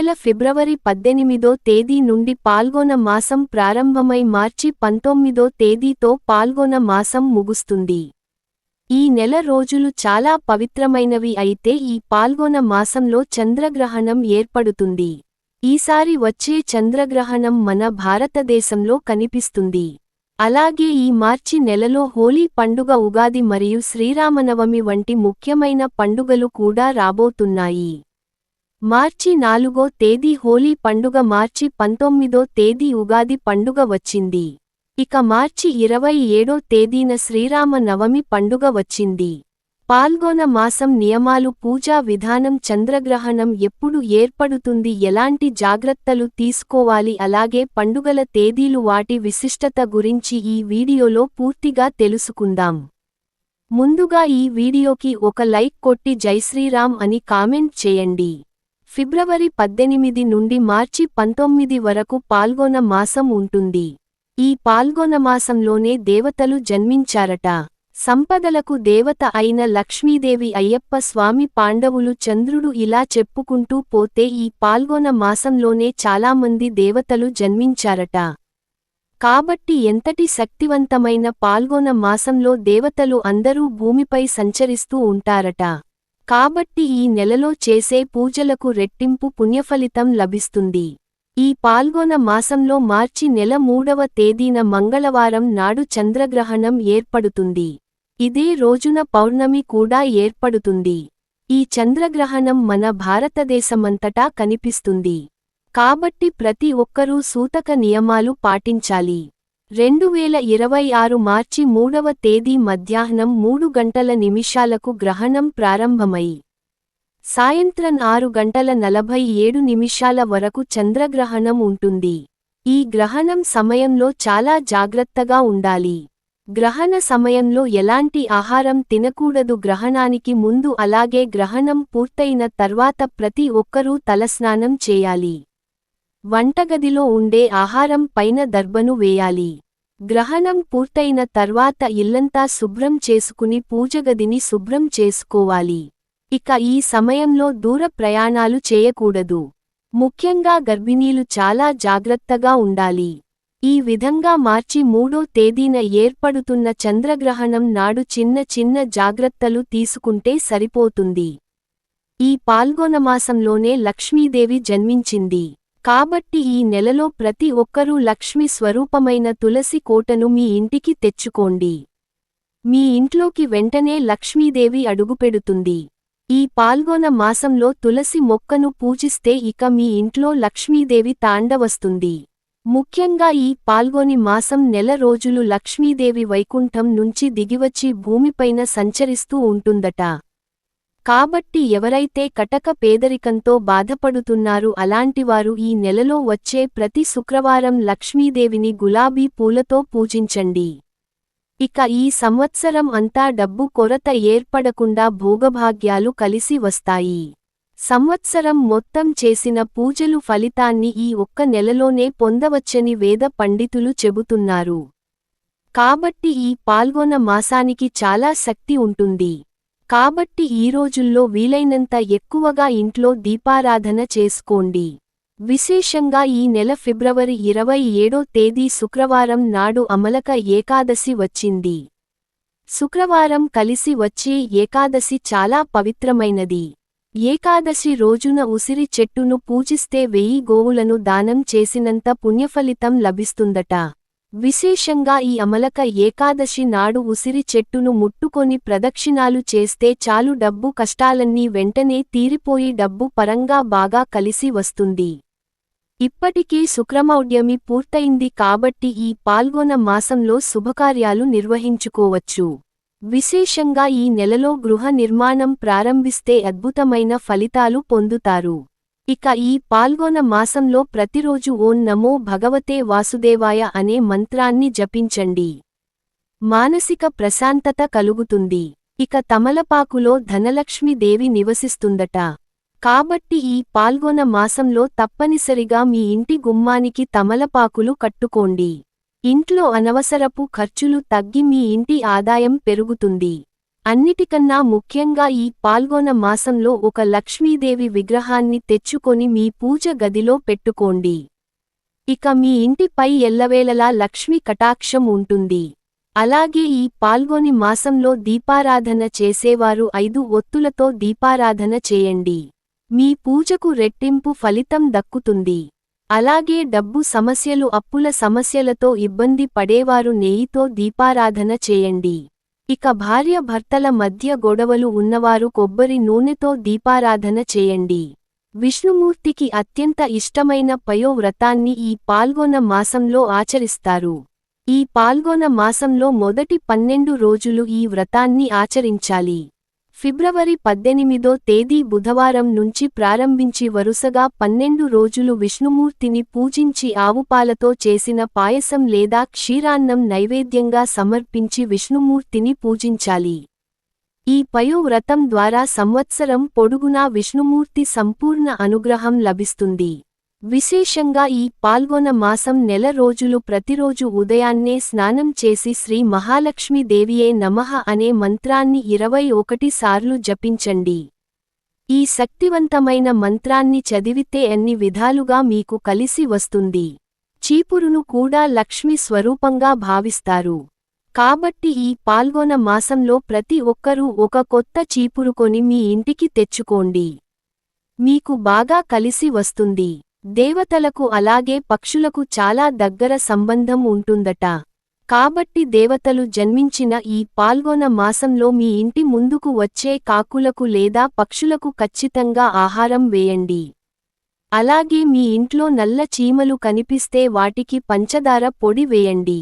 నెల ఫిబ్రవరి పద్దెనిమిదో తేదీ నుండి పాల్గొన మాసం ప్రారంభమై మార్చి పంతొమ్మిదో తేదీతో పాల్గొన మాసం ముగుస్తుంది. ఈ నెల రోజులు చాలా పవిత్రమైనవి అయితే ఈ పాల్గొన మాసంలో చంద్రగ్రహణం ఏర్పడుతుంది. ఈసారి వచ్చే చంద్రగ్రహణం మన భారతదేశంలో కనిపిస్తుంది. అలాగే ఈ మార్చి నెలలో హోలీ పండుగ ఉగాది మరియు శ్రీరామనవమి వంటి ముఖ్యమైన పండుగలు కూడా రాబోతున్నాయి. మార్చి నాలుగో తేదీ హోలీ పండుగ మార్చి పంతొమ్మిదో తేదీ ఉగాది పండుగ వచ్చింది. ఇక మార్చి ఇరవై ఏడో తేదీన శ్రీరామ నవమి పండుగ వచ్చింది. పాల్గొన మాసం నియమాలు పూజా విధానం చంద్రగ్రహణం ఎప్పుడు ఏర్పడుతుంది ఎలాంటి జాగ్రత్తలు తీసుకోవాలి అలాగే పండుగల తేదీలు వాటి విశిష్టత గురించి ఈ వీడియోలో పూర్తిగా తెలుసుకుందాం. ముందుగా ఈ వీడియోకి ఒక లైక్ కొట్టి జైశ్రీరామ్ అని కామెంట్ చేయండి. ఫిబ్రవరి పద్దెనిమిది నుండి మార్చి పంతొమ్మిది వరకు పాల్గొన మాసం ఉంటుంది. ఈ పాల్గొన మాసంలోనే దేవతలు జన్మించారట. సంపదలకు దేవత అయిన లక్ష్మీదేవి అయ్యప్ప స్వామి పాండవులు చంద్రుడు ఇలా చెప్పుకుంటూ పోతే ఈ పాల్గొన మాసంలోనే చాలామంది దేవతలు జన్మించారట. కాబట్టి ఎంతటి శక్తివంతమైన పాల్గొన మాసంలో దేవతలు అందరూ భూమిపై సంచరిస్తూ ఉంటారట. కాబట్టి ఈ నెలలో చేసే పూజలకు రెట్టింపు పుణ్యఫలితం లభిస్తుంది. ఈ పాల్గొన మాసంలో మార్చి నెల మూడవ తేదీన మంగళవారం నాడు చంద్రగ్రహణం ఏర్పడుతుంది. ఇదే రోజున పౌర్ణమి కూడా ఏర్పడుతుంది. ఈ చంద్రగ్రహణం మన భారతదేశమంతటా కనిపిస్తుంది. కాబట్టి ప్రతి ఒక్కరూ సూతక నియమాలు పాటించాలి. రెండు వేల ఇరవై ఆరు మార్చి మూడవ తేదీ మధ్యాహ్నం మూడు గంటల నిమిషాలకు గ్రహణం ప్రారంభమై సాయంత్రం ఆరు గంటల నలభై ఏడు నిమిషాల వరకు చంద్రగ్రహణం ఉంటుంది. ఈ గ్రహణం సమయంలో చాలా జాగ్రత్తగా ఉండాలి. గ్రహణ సమయంలో ఎలాంటి ఆహారం తినకూడదు గ్రహణానికి ముందు అలాగే గ్రహణం పూర్తయిన తర్వాత ప్రతి ఒక్కరూ తలస్నానం చేయాలి. వంటగదిలో ఉండే ఆహారం పైన దర్బను వేయాలి. గ్రహణం పూర్తయిన తర్వాత ఇల్లంతా శుభ్రం చేసుకుని పూజగదిని శుభ్రం చేసుకోవాలి. ఇక ఈ సమయంలో దూర ప్రయాణాలు చేయకూడదు. ముఖ్యంగా గర్భిణీలు చాలా జాగ్రత్తగా ఉండాలి. ఈ విధంగా మార్చి మూడో తేదీన ఏర్పడుతున్న చంద్రగ్రహణం నాడు చిన్న చిన్న జాగ్రత్తలు తీసుకుంటే సరిపోతుంది. ఈ పాల్గొనమాసంలోనే లక్ష్మీదేవి జన్మించింది. కాబట్టి ఈ నెలలో ప్రతి ఒక్కరూ లక్ష్మి స్వరూపమైన తులసి కోటను మీ ఇంటికి తెచ్చుకోండి. మీ ఇంట్లోకి వెంటనే లక్ష్మీదేవి అడుగుపెడుతుంది. ఈ పాల్గొన మాసంలో తులసి మొక్కను పూజిస్తే ఇక మీ ఇంట్లో లక్ష్మీదేవి తాండవస్తుంది. ముఖ్యంగా ఈ పాల్గొని మాసం నెల రోజులు లక్ష్మీదేవి వైకుంఠం నుంచి దిగివచ్చి భూమిపైన సంచరిస్తూ ఉంటుందట. కాబట్టి ఎవరైతే కటక పేదరికంతో బాధపడుతున్నారు అలాంటివారు ఈ నెలలో వచ్చే ప్రతి శుక్రవారం లక్ష్మీదేవిని గులాబీ పూలతో పూజించండి. ఇక ఈ సంవత్సరం అంతా డబ్బు కొరత ఏర్పడకుండా భోగభాగ్యాలు కలిసి వస్తాయి. సంవత్సరం మొత్తం చేసిన పూజలు ఫలితాన్ని ఈ ఒక్క నెలలోనే పొందవచ్చని వేద పండితులు చెబుతున్నారు. కాబట్టి ఈ పాల్గొన మాసానికి చాలా శక్తి ఉంటుంది. కాబట్టి ఈ రోజుల్లో వీలైనంత ఎక్కువగా ఇంట్లో దీపారాధన చేసుకోండి. విశేషంగా ఈ నెల ఫిబ్రవరి ఇరవై ఏడో తేదీ శుక్రవారం నాడు అమలక ఏకాదశి వచ్చింది. శుక్రవారం కలిసి వచ్చే ఏకాదశి చాలా పవిత్రమైనది. ఏకాదశి రోజున ఉసిరి చెట్టును పూజిస్తే వెయ్యి గోవులను దానం చేసినంత పుణ్యఫలితం లభిస్తుందట. విశేషంగా ఈ అమలక ఏకాదశి నాడు ఉసిరి చెట్టును ముట్టుకొని ప్రదక్షిణాలు చేస్తే చాలు డబ్బు కష్టాలన్నీ వెంటనే తీరిపోయి డబ్బు పరంగా బాగా కలిసి వస్తుంది. ఇప్పటికే శుక్రమౌఢ్యమి పూర్తయింది కాబట్టి ఈ పాల్గొన మాసంలో శుభకార్యాలు నిర్వహించుకోవచ్చు. విశేషంగా ఈ నెలలో గృహ నిర్మాణం ప్రారంభిస్తే అద్భుతమైన ఫలితాలు పొందుతారు. ఇక ఈ పాల్గొన మాసంలో ప్రతిరోజు ఓం నమో భగవతే వాసుదేవాయ అనే మంత్రాన్ని జపించండి. మానసిక ప్రశాంతత కలుగుతుంది. ఇక తమలపాకులో ధనలక్ష్మీదేవి నివసిస్తుందట. కాబట్టి ఈ పాల్గొన మాసంలో తప్పనిసరిగా మీ ఇంటి గుమ్మానికి తమలపాకులు కట్టుకోండి. ఇంట్లో అనవసరపు ఖర్చులు తగ్గి మీ ఇంటి ఆదాయం పెరుగుతుంది. అన్నిటికన్నా ముఖ్యంగా ఈ పాల్గొన మాసంలో ఒక లక్ష్మీదేవి విగ్రహాన్ని తెచ్చుకొని మీ పూజ గదిలో పెట్టుకోండి. ఇక మీ ఇంటిపై ఎల్లవేళలా లక్ష్మి కటాక్షం ఉంటుంది. అలాగే ఈ పాల్గొని మాసంలో దీపారాధన చేసేవారు ఐదు ఒత్తులతో దీపారాధన చేయండి. మీ పూజకు రెట్టింపు ఫలితం దక్కుతుంది. అలాగే డబ్బు సమస్యలు అప్పుల సమస్యలతో ఇబ్బంది పడేవారు నెయ్యితో దీపారాధన చేయండి. ఇక భార్య భర్తల మధ్య గొడవలు ఉన్నవారు కొబ్బరి నూనెతో దీపారాధన చేయండి. విష్ణుమూర్తికి అత్యంత ఇష్టమైన పయో వ్రతాన్ని ఈ పాల్గొన మాసంలో ఆచరిస్తారు. ఈ పాల్గొన మాసంలో మొదటి పన్నెండు రోజులు ఈ వ్రతాన్ని ఆచరించాలి. ఫిబ్రవరి పద్దెనిమిదో తేదీ బుధవారం నుంచి ప్రారంభించి వరుసగా పన్నెండు రోజులు విష్ణుమూర్తిని పూజించి ఆవుపాలతో చేసిన పాయసం లేదా క్షీరాన్నం నైవేద్యంగా సమర్పించి విష్ణుమూర్తిని పూజించాలి. ఈ పయోవ్రతం ద్వారా సంవత్సరం పొడుగునా విష్ణుమూర్తి సంపూర్ణ అనుగ్రహం లభిస్తుంది. విశేషంగా ఈ పాల్గొన మాసం నెల రోజులు ప్రతిరోజు ఉదయాన్నే స్నానం చేసి శ్రీ మహాలక్ష్మీదేవియే నమః అనే మంత్రాన్ని ఇరవై ఒకటి సార్లు జపించండి. ఈ శక్తివంతమైన మంత్రాన్ని చదివితే అన్ని విధాలుగా మీకు కలిసి వస్తుంది. చీపురును కూడా లక్ష్మి స్వరూపంగా భావిస్తారు. కాబట్టి ఈ పాల్గొన మాసంలో ప్రతి ఒక్కరూ ఒక కొత్త చీపురుకొని మీ ఇంటికి తెచ్చుకోండి. మీకు బాగా కలిసి వస్తుంది. దేవతలకు అలాగే పక్షులకు చాలా దగ్గర సంబంధం ఉంటుందట. కాబట్టి దేవతలు జన్మించిన ఈ పాల్గొన మాసంలో మీ ఇంటి ముందుకు వచ్చే కాకులకు లేదా పక్షులకు ఖచ్చితంగా ఆహారం వేయండి. అలాగే మీ ఇంట్లో నల్ల చీమలు కనిపిస్తే వాటికి పంచదార పొడి వేయండి.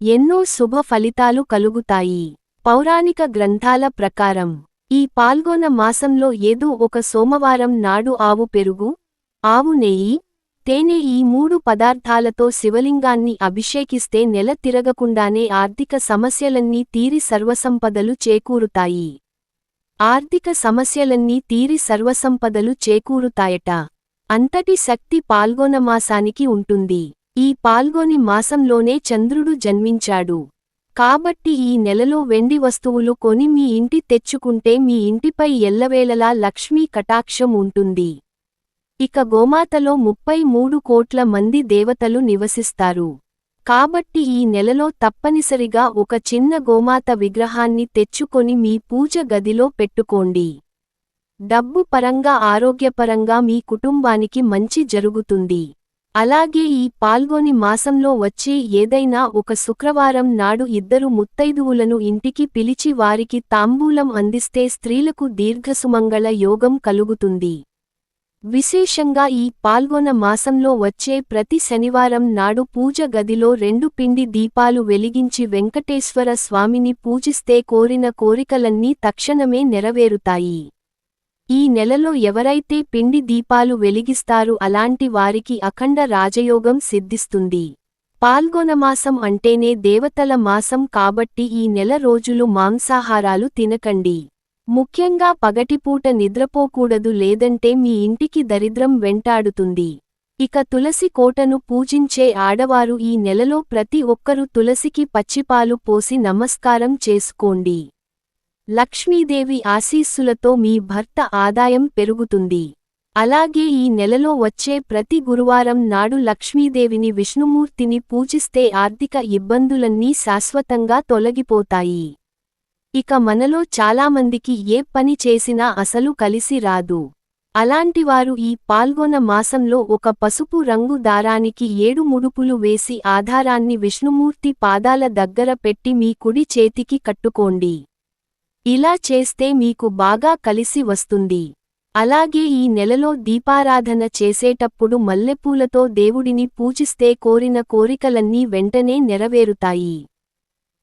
ఎన్నో శుభ ఫలితాలు కలుగుతాయి. పౌరాణిక గ్రంథాల ప్రకారం ఈ పాల్గొన మాసంలో ఏదో ఒక సోమవారం నాడు ఆవు పెరుగు ఆవు నెయ్యి తేనె ఈ మూడు పదార్థాలతో శివలింగాన్ని అభిషేకిస్తే నెల తిరగకుండానే ఆర్థిక సమస్యలన్నీ తీరి సర్వసంపదలు చేకూరుతాయి. ఆర్థిక సమస్యలన్నీ తీరి సర్వసంపదలు చేకూరుతాయట. అంతటి శక్తి పాల్గొన మాసానికి ఉంటుంది. ఈ పాల్గొని మాసంలోనే చంద్రుడు జన్మించాడు. కాబట్టి ఈ నెలలో వెండి వస్తువులు కొని మీ ఇంటి తెచ్చుకుంటే మీ ఇంటిపై ఎల్లవేళలా లక్ష్మీ కటాక్షం ఉంటుంది. ఇక గోమాతలో ముప్పై మూడు కోట్ల మంది దేవతలు నివసిస్తారు. కాబట్టి ఈ నెలలో తప్పనిసరిగా ఒక చిన్న గోమాత విగ్రహాన్ని తెచ్చుకొని మీ పూజ గదిలో పెట్టుకోండి. డబ్బు పరంగా ఆరోగ్యపరంగా మీ కుటుంబానికి మంచి జరుగుతుంది. అలాగే ఈ పాల్గొని మాసంలో వచ్చే ఏదైనా ఒక శుక్రవారం నాడు ఇద్దరు ముత్తైదువులను ఇంటికి పిలిచి వారికి తాంబూలం అందిస్తే స్త్రీలకు దీర్ఘసుమంగళ యోగం కలుగుతుంది. విశేషంగా ఈ పాల్గొన మాసంలో వచ్చే ప్రతి శనివారం నాడు పూజ గదిలో రెండు పిండి దీపాలు వెలిగించి వెంకటేశ్వర స్వామిని పూజిస్తే కోరిన కోరికలన్నీ తక్షణమే నెరవేరుతాయి. ఈ నెలలో ఎవరైతే పిండి దీపాలు వెలిగిస్తారు అలాంటి వారికి అఖండ రాజయోగం సిద్ధిస్తుంది. పాల్గొనమాసం అంటేనే దేవతల మాసం కాబట్టి ఈ నెల రోజులు మాంసాహారాలు తినకండి. ముఖ్యంగా పగటిపూట నిద్రపోకూడదు లేదంటే మీ ఇంటికి దరిద్రం వెంటాడుతుంది. ఇక తులసి కోటను పూజించే ఆడవారు ఈ నెలలో ప్రతి ఒక్కరూ తులసికి పచ్చిపాలు పోసి నమస్కారం చేసుకోండి. లక్ష్మీదేవి ఆశీస్సులతో మీ భర్త ఆదాయం పెరుగుతుంది. అలాగే ఈ నెలలో వచ్చే ప్రతి గురువారం నాడు లక్ష్మీదేవిని విష్ణుమూర్తిని పూజిస్తే ఆర్థిక ఇబ్బందులన్నీ శాశ్వతంగా తొలగిపోతాయి. ఇక మనలో చాలామందికి ఏ పని చేసినా అసలు కలిసి రాదు. అలాంటివారు ఈ పాల్గొన మాసంలో ఒక పసుపు రంగు దారానికి ఏడు ముడుపులు వేసి ఆధారాన్ని విష్ణుమూర్తి పాదాల దగ్గర పెట్టి మీ కుడి చేతికి కట్టుకోండి. ఇలా చేస్తే మీకు బాగా కలిసి వస్తుంది. అలాగే ఈ నెలలో దీపారాధన చేసేటప్పుడు మల్లెపూలతో దేవుడిని పూజిస్తే కోరిన కోరికలన్నీ వెంటనే నెరవేరుతాయి.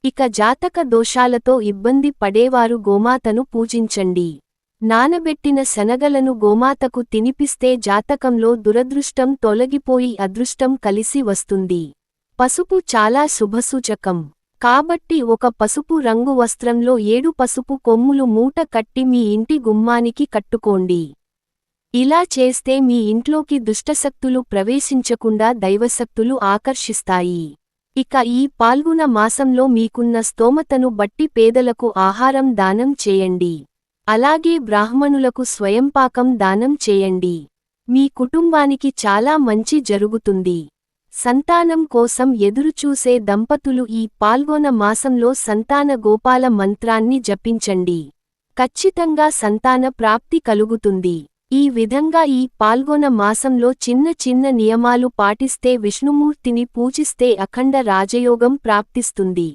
ఇక జాతక దోషాలతో ఇబ్బంది పడేవారు గోమాతను పూజించండి. నానబెట్టిన శనగలను గోమాతకు తినిపిస్తే జాతకంలో దురదృష్టం తొలగిపోయి అదృష్టం కలిసి వస్తుంది. పసుపు చాలా శుభసూచకం. కాబట్టి ఒక పసుపు రంగు వస్త్రంలో ఏడు పసుపు కొమ్ములు మూట కట్టి మీ ఇంటి గుమ్మానికి కట్టుకోండి. ఇలా చేస్తే మీ ఇంట్లోకి దుష్టశక్తులు ప్రవేశించకుండా దైవశక్తులు ఆకర్షిస్తాయి. ఇక ఈ పాల్గొన మాసంలో మీకున్న స్తోమతను బట్టి పేదలకు ఆహారం దానం చేయండి. అలాగే బ్రాహ్మణులకు స్వయంపాకం దానం చేయండి. మీ కుటుంబానికి చాలా మంచి జరుగుతుంది. సంతానం కోసం ఎదురుచూసే దంపతులు ఈ పాల్గొన మాసంలో సంతాన గోపాల మంత్రాన్ని జపించండి. ఖచ్చితంగా సంతాన ప్రాప్తి కలుగుతుంది. ఈ విధంగా ఈ పాల్గొన మాసంలో చిన్న చిన్న నియమాలు పాటిస్తే విష్ణుమూర్తిని పూజిస్తే అఖండ రాజయోగం ప్రాప్తిస్తుంది.